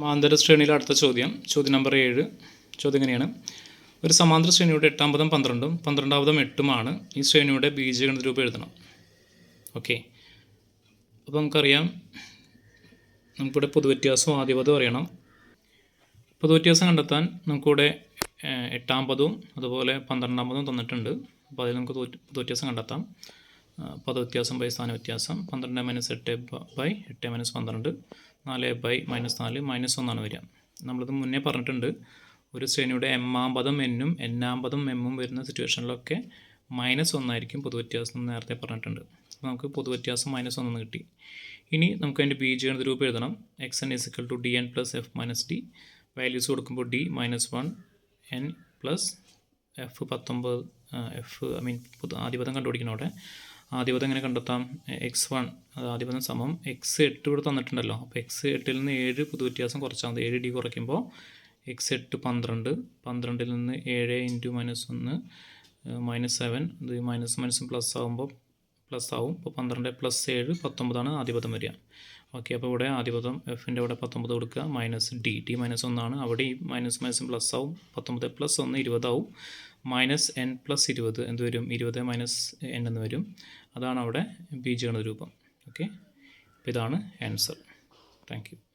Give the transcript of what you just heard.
സമാന്തര ശ്രേണിയിലെ അടുത്ത ചോദ്യം. ചോദ്യം നമ്പർ ഏഴ്. ചോദ്യം ഇങ്ങനെയാണ്. ഒരു സമാന്തര ശ്രേണിയുടെ എട്ടാം പദം പന്ത്രണ്ടും പന്ത്രണ്ടാമതും എട്ടുമാണ് ഈ ശ്രേണിയുടെ ബീജഗണിത രൂപം എഴുതണം. ഓക്കെ അപ്പോൾ നമുക്കറിയാം. നമുക്കിവിടെ പൊതുവ്യത്യാസവും ആദ്യപദവും അറിയണം. പൊതുവ്യത്യാസം കണ്ടെത്താൻ നമുക്കിവിടെ എട്ടാം പദവും അതുപോലെ പന്ത്രണ്ടാം പദവും തന്നിട്ടുണ്ട്. അപ്പോൾ അതിൽ നമുക്ക് പൊതുവ്യത്യാസം കണ്ടെത്താം. പദവ്യത്യാസം ബൈ സ്ഥാന വ്യത്യാസം പന്ത്രണ്ട് മൈനസ് എട്ട് ബ- ബൈ എട്ട് മൈനസ് പന്ത്രണ്ട് നാല് ബൈ മൈനസ് നാല് മൈനസ് ഒന്നാണ് വരിക. നമ്മളിത് മുന്നേ പറഞ്ഞിട്ടുണ്ട്. ഒരു ശ്രേണിയുടെ എമ്മാം പദം എന്നും എന്നാം പദം എമ്മും വരുന്ന സിറ്റുവേഷനിലൊക്കെ മൈനസ് ഒന്നായിരിക്കും പൊതുവ്യത്യാസം എന്ന് നേരത്തെ പറഞ്ഞിട്ടുണ്ട്. നമുക്ക് പൊതുവ്യത്യാസം മൈനസ് ഒന്നെന്ന് കിട്ടി. ഇനി നമുക്ക് അതിന്റെ ബീജഗണിത രൂപം എഴുതണം. X N is equal to D N plus F minus D values കൊടുക്കുമ്പോൾ D minus one N plus F പത്തൊമ്പത് എഫ് ഐ മീൻ ആദ്യപദം കണ്ടുപിടിക്കണം അവിടെ. ആദ്യപദം എങ്ങനെ കണ്ടെത്താം? X one. അത് ആദ്യപദം സമം എക്സ് എട്ട് ഇവിടെ തന്നിട്ടുണ്ടല്ലോ. അപ്പോൾ എക്സ് എട്ടിൽ നിന്ന് ഏഴ് പൊതുവ്യത്യാസം കുറച്ചാൽ മതി. ഏഴ് ഡി കുറയ്ക്കുമ്പോൾ എക്സ് എട്ട് പന്ത്രണ്ട്. പന്ത്രണ്ടിൽ നിന്ന് ഏഴ് ഇന്റു മൈനസ് ഒന്ന് മൈനസ് സെവൻ. ഇത് മൈനസ് മൈനസും പ്ലസ് ആകുമ്പോൾ പ്ലസ് ആവും. അപ്പോൾ പന്ത്രണ്ട് പ്ലസ് ഏഴ് പത്തൊമ്പതാണ് ആദ്യപദം വരിക. ഓക്കെ അപ്പോൾ ഇവിടെ ആദ്യപദം എഫിന്റെ ഇവിടെ പത്തൊമ്പത് കൊടുക്കുക. മൈനസ് ഡി ടി മൈനസ് ഒന്നാണ്. അവിടെ ഈ മൈനസ് മൈനസും പ്ലസ് ആവും. പത്തൊമ്പത് പ്ലസ് ഒന്ന് ഇരുപതാവും മൈനസ് എൻ പ്ലസ് ഇരുപത് എന്ത് വരും? ഇരുപത് മൈനസ് എൻ എന്ന് വരും. അതാണ് അവിടെ ബീജഗണിത രൂപം. ഓക്കെ അപ്പോൾ ഇതാണ് ആൻസർ താങ്ക് യു